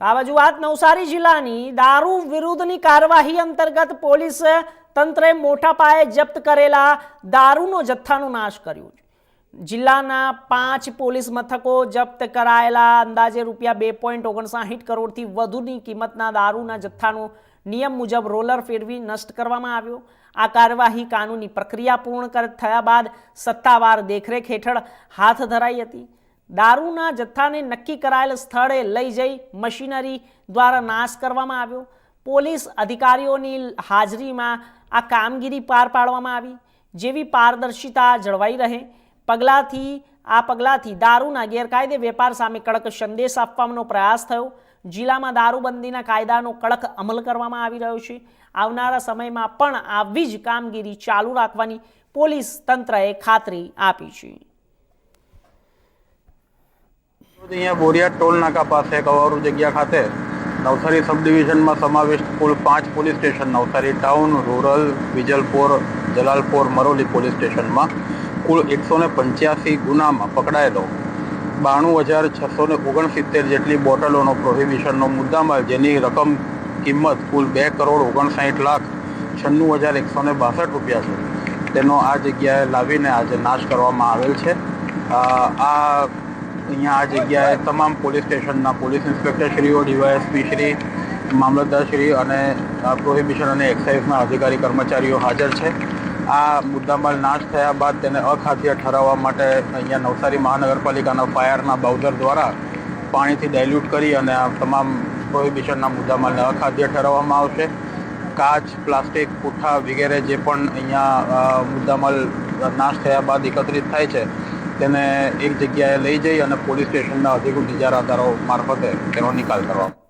તો આ બાજુ વાત નવસારી જિલ્લાની. દારૂ વિરુદ્ધની કાર્યવાહી અંતર્ગત પોલીસ તંત્રે મોટા પાયે જપ્ત કરેલા દારૂનો જથ્થાનો નાશ કર્યો છે. જિલ્લાના પાંચ પોલીસ મથકો જપ્ત કરાયેલા. અંદાજે રૂપિયા બે પોઈન્ટ ઓગણસાઠ કરોડથી વધુની કિંમતના દારૂના જથ્થાનો નિયમ મુજબ રોલર ફેરવી નષ્ટ કરવામાં આવ્યો. આ કાર્યવાહી કાનૂની પ્રક્રિયા પૂર્ણ થયા બાદ સત્તાવાર દેખરેખ હેઠળ હાથ ધરાઈ હતી. દારૂના જથ્થાને નક્કી કરાયેલ સ્થળે લઈ જઈ મશીનરી દ્વારા નાશ કરવામાં આવ્યો. પોલીસ અધિકારીઓની હાજરીમાં આ કામગીરી પાર પાડવામાં આવી. જેવી પારદર્શિતા જળવાઈ રહે. પગલાંથી, આ પગલાંથી દારૂના ગેરકાયદે વેપાર સામે કડક સંદેશ આપવાનો પ્રયાસ થયો. જિલ્લામાં દારૂબંધીના કાયદાનો કડક અમલ કરવામાં આવી રહ્યો છે. આવનારા સમયમાં પણ આવી જ કામગીરી ચાલુ રાખવાની પોલીસ તંત્રએ ખાતરી આપી છે. અહીંયા બોરિયા ટોલ નાકા પાસે કવારુ જગ્યા ખાતે નવસારી સબ ડિવિઝનમાં સમાવિષ્ટ કુલ પાંચ police station, Navsari town, rural, Vijalpor, Jalalpor, Maroli police સ્ટેશનમાં કુલ એકસો ને પંચ્યાસી ગુનામાં પકડાયેલો બાણું હજાર છસો ને ઓગણસિત્તેર જેટલી બોટલોનો પ્રોહિબિશનનો મુદ્દામાલ, જેની રકમ કિંમત કુલ બે કરોડ ઓગણસાઠ લાખ છન્નું હજાર એકસો ને બાસઠ રૂપિયા છે. તેનો આ જગ્યાએ લાવીને આજે નાશ કરવામાં આવેલ છે. આ અહીંયા આ જગ્યાએ તમામ પોલીસ સ્ટેશનના પોલીસ ઇન્સ્પેક્ટરશ્રીઓ ડીવાયએસપી શ્રી મામલતદારશ્રી અને પ્રોહિબિશન અને એક્સાઇઝના અધિકારી કર્મચારીઓ હાજર છે. આ મુદ્દામાલ નાશ થયા બાદ તેને અખાદ્ય ઠરાવવા માટે અહીંયા નવસારી મહાનગરપાલિકાના ફાયરના બાઉઝર દ્વારા પાણીથી ડાયલ્યુટ કરી અને આ તમામ પ્રોહિબિશનના મુદ્દામાલને અખાદ્ય ઠરાવવામાં આવશે. કાચ, પ્લાસ્ટિક પુઠ્ઠા વગેરે જે પણ અહીંયા મુદ્દામાલ નાશ થયા બાદ એકત્રિત થાય છે તેને એક જગ્યાએ લઈ જઈ અને પોલીસ સ્ટેશનના અધિકૃત ઇજારાદારો મારફતે તેનો નિકાલ કરવામાં